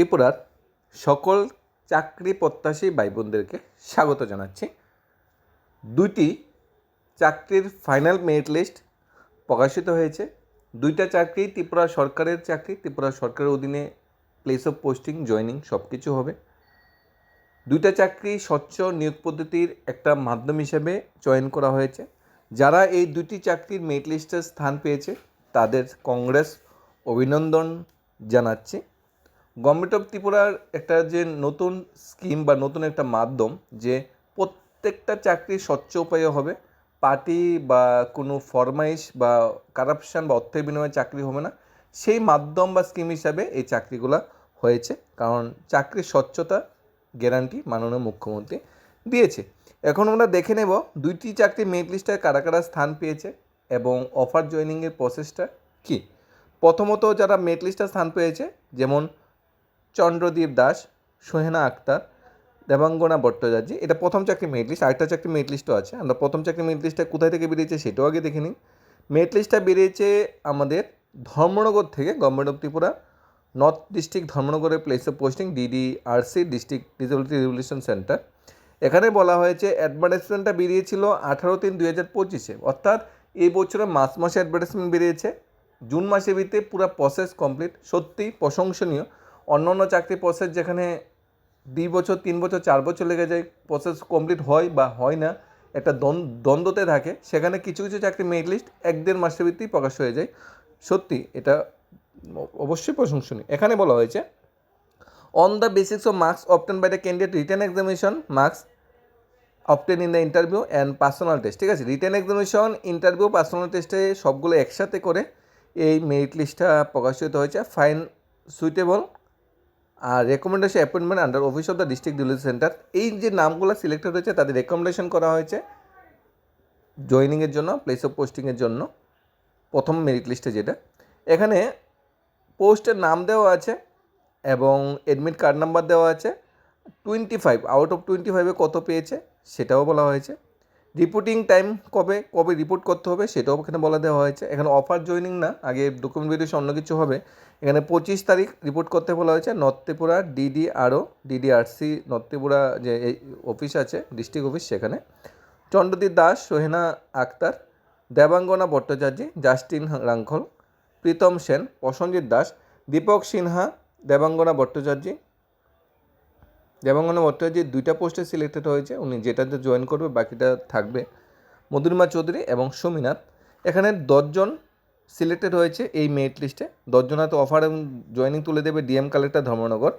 ত্রিপুরার সকল চাকরি প্রত্যাশী ভাই বোনদেরকে স্বাগত জানাচ্ছি। দুইটি চাকরির ফাইনাল মেরিট লিস্ট প্রকাশিত হয়েছে। দুইটা চাকরি, ত্রিপুরা সরকারের চাকরি, ত্রিপুরা সরকারের অধীনে প্লেস অফ পোস্টিং জয়নিং সব কিছু হবে। দুইটা চাকরি স্বচ্ছ নিয়োগ পদ্ধতির একটা মাধ্যম হিসেবে চয়ন করা হয়েছে। যারা এই দুটি চাকরির মেরিট লিস্টে স্থান পেয়েছে, তাদের কংগ্রেস অভিনন্দন জানাচ্ছি। গভর্নমেন্ট অফ ত্রিপুরার একটা যে নতুন স্কিম বা নতুন একটা মাধ্যম যে প্রত্যেকটা চাকরি স্বচ্ছ উপায়ে হবে পার্টি বা কোনো ফরমাইশ বা কারাপশান বা অর্থের বিনিময়ে চাকরি হবে না, সেই মাধ্যম বা স্কিম হিসাবে এই চাকরিগুলো হয়েছে। কারণ চাকরির স্বচ্ছতা গ্যারান্টি মাননীয় মুখ্যমন্ত্রী দিয়েছে। এখন আমরা দেখে নেব দুইটি চাকরি লিস্টে কারা কারা স্থান পেয়েছে এবং অফার জয়েনিংয়ের প্রসেসটা কী। প্রথমত যারা লিস্টে স্থান পেয়েছে, যেমন চন্দ্রদীপ দাস, সোহেনা আক্তার, দেবাঙ্গনা ভট্টাচার্য। এটা প্রথম চাকরি মেরিট লিস্ট আরেকটা চাকরি মেরিট লিস্টও আছে। আমরা প্রথম চাকরি মেরিট লিস্টটা কোথায় থেকে বেরিয়েছে সেটাও আগে দেখে নিই। মেরিট লিস্টটা বেরিয়েছে আমাদের ধর্মনগর থেকে government of Tripura. North district ধর্মনগরের place of posting DDRC district disability revolution centre এখানে বলা হয়েছে অ্যাডভার্টাইজমেন্টটা বেরিয়েছিল আঠারো তিন দুই হাজার পঁচিশে। অর্থাৎ এই বছরে মার্চ মাসে অ্যাডভার্টাইজমেন্ট বেরিয়েছে। জুন মাসের ভিতরে পুরো প্রসেস কমপ্লিট সত্যি প্রশংসনীয়। অন্য অন্য চাকরি প্রসেস যেখানে দুই বছর, তিন বছর, চার বছর লেগে যায় প্রসেস কমপ্লিট হয় বা হয় না, একটা দ্বন্দ্ব দ্বন্দ্বতে থাকে, সেখানে কিছু কিছু চাকরি মেরিট লিস্ট এক দেড় মাসের ভিত্তি প্রকাশ হয়ে যায়। সত্যি, এটা অবশ্যই প্রশংসনীয়। এখানে বলা হয়েছে on the basics of marks obtain by the candidate return examination marks obtain in the interview and personal test ঠিক আছে? রিটার্ন এক্সামিনেশন ইন্টারভিউ পার্সোনাল টেস্টে সবগুলো একসাথে করে এই মেরিট লিস্টটা প্রকাশিত হয়েছে। Fine suitable are recommendation appointment under office of the district delivery centre এই যে নামগুলো সিলেক্টেড হয়েছে তাদের রেকমেন্ডেশন করা হয়েছে জয়নিংয়ের জন্য প্লেস অফ পোস্টিংয়ের জন্য, প্রথম মেরিট লিস্টে যেটা। এখানে পোস্টের নাম দেওয়া আছে এবং অ্যাডমিট কার্ড নাম্বার দেওয়া আছে। Twenty five out of twenty ফাইভে কত পেয়েছে, সেটাও বলা হয়েছে। রিপোর্টিং টাইম কবে কবে রিপোর্ট করতে হবে সেটাও এখানে বলা দেওয়া হয়েছে। এখানে অফার জয়নিং না, আগে ডকুমেন্ট ভেরিফিকেশন অন্য কিছু হবে। এখানে পঁচিশ তারিখ রিপোর্ট করতে বলা হয়েছে নর্থ ত্রিপুরা ডিডি আরও ডিডিআরসি নর্থ ত্রিপুরা যে অফিস আছে ডিস্ট্রিক্ট অফিস সেখানে। চন্দ্রদীপ দাস, সোহেনা আক্তার, দেবাঙ্গনা ভট্টাচার্য, জাস্টিন রাঙ্খল, প্রীতম সেন, প্রসঞ্জিৎ দাস, দীপক সিনহা, দেবাঙ্গনা ভট্টাচার্য দেবাঙ্গনা ভট্টাচার্য দুইটা পোস্টে সিলেক্টেড হয়েছে। উনি যেটাতে জয়েন করবে, বাকিটা থাকবে মধুরিমা চৌধুরী এবং সুমিনাথ। এখানে দশজন সিলেক্টেড হয়েছে এই মেরিট লিস্টে দশজন হয়তো অফার এবং জয়েনিং তুলে দেবে ডিএম কালেক্টর ধর্মনগর।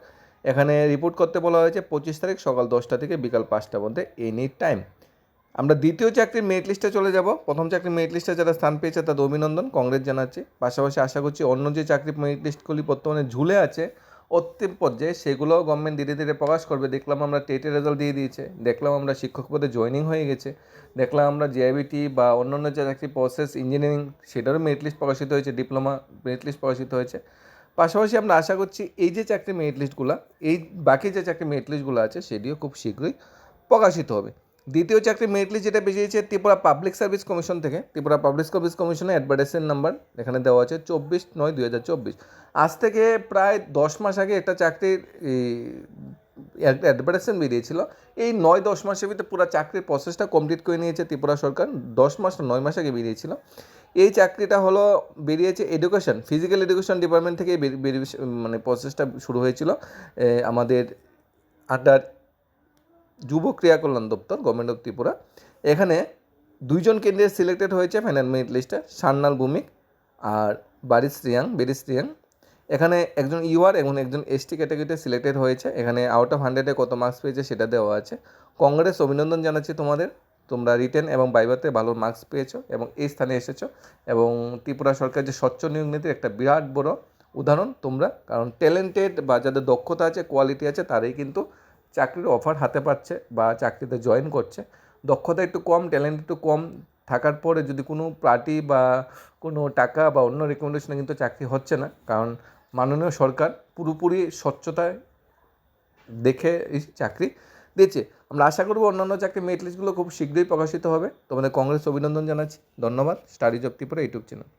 এখানে রিপোর্ট করতে বলা হয়েছে, পঁচিশ তারিখ সকাল দশটা থেকে বিকাল পাঁচটা মধ্যে এনি টাইম আমরা দ্বিতীয় চাকরির মেরিট লিস্টে চলে যাব। প্রথম চাকরির মেরিট লিস্টে যারা স্থান পেয়েছে তাদের অভিনন্দন কংগ্রেস জানাচ্ছি। পাশাপাশি আশা করছি অন্য যে চাকরির মেরিট লিস্টগুলি বর্তমানে ঝুলে আছে অন্তিম পর্যায়ে সেগুলোও গভর্নমেন্ট ধীরে ধীরে প্রকাশ করবে। দেখলাম আমরা টেটের রেজাল্ট দিয়ে দিয়েছে, দেখলাম আমরা শিক্ষক পদে জয়েনিং হয়ে গেছে, দেখলাম আমরা জেআইবিটি বা অন্যান্য যে চাকরি প্রসেস ইঞ্জিনিয়ারিং সেটারও মেরিট লিস্ট প্রকাশিত হয়েছে ডিপ্লোমা মেরিট লিস্ট প্রকাশিত হয়েছে। পাশাপাশি আমরা আশা করছি এই যে চাকরি মেরিট লিস্টগুলো এই বাকি যে চাকরি মেরিট লিস্টগুলো আছে, সেটিও খুব শীঘ্রই প্রকাশিত হবে। দ্বিতীয় চাকরি মেরিট লিস্ট যেটা বেরিয়েছে ত্রিপুরা পাবলিক সার্ভিস কমিশন থেকে। ত্রিপুরা পাবলিক সার্ভিস কমিশনের অ্যাডভার্টাইজের নাম্বার এখানে দেওয়া আছে চব্বিশ নয় দুই হাজার চব্বিশ। আজ থেকে প্রায় দশ মাস আগে একটা চাকরির অ্যাডভার্টাইজমেন্ট বেরিয়েছিল। এই নয় দশ মাসের ভিতরে পুরো চাকরির প্রসেসটা কমপ্লিট করে নিয়েছে ত্রিপুরা সরকার। দশ মাস নয় মাস আগে বেরিয়েছিল। এই চাকরিটা হলো বেরিয়েছে এডুকেশন ফিজিক্যাল এডুকেশন ডিপার্টমেন্ট থেকে মানে প্রসেসটা শুরু হয়েছিল। আমাদের আন্ডার যুব ক্রিয়া কল্যাণ দপ্তর গভর্নমেন্ট অফ ত্রিপুরা। এখানে দুইজন ক্যান্ডিডেট সিলেক্টেড হয়েছে ফাইনাল মেরিট লিস্টে সান্নাল ভূমিক আর বারিস রিয়াং বেরিস রিয়াং এখানে একজন ইউআর, এবং একজন এসটি ক্যাটাগরিতে সিলেক্টেড হয়েছে। এখানে আউট অফ হান্ড্রেডে কত মার্কস পেয়েছে সেটা দেওয়া আছে। কংগ্রেস অভিনন্দন জানাচ্ছি তোমাদের। তোমরা রিটেন এবং বাইবাতে ভালো মার্কস পেয়েছ এবং এই স্থানে এসেছ। এবং ত্রিপুরা সরকার যে স্বচ্ছ নিয়োগ নীতির একটা বিরাট বড় উদাহরণ তোমরা। কারণ ট্যালেন্টেড বা যাদের দক্ষতা আছে কোয়ালিটি আছে, তারাই কিন্তু চাকরির অফার হাতে পাচ্ছে বা চাকরিতে জয়েন করছে। দক্ষতা একটু কম ট্যালেন্ট একটু কম, থাকার পরে যদি কোনো পার্টি বা কোনো টাকা বা অন্য রেকমেন্ডেশনে কিন্তু চাকরি হচ্ছে না, কারণ মাননীয় সরকার পুরোপুরি স্বচ্ছতায় দেখে এই চাকরি দিয়েছে। আমরা আশা করব অন্যান্য চাকরি মেরিট লিস্টগুলো খুব শীঘ্রই প্রকাশিত হবে। তোমাদের কংগ্রেস অভিনন্দন জানাচ্ছি। ধন্যবাদ। Studies of Tripura YouTube channel.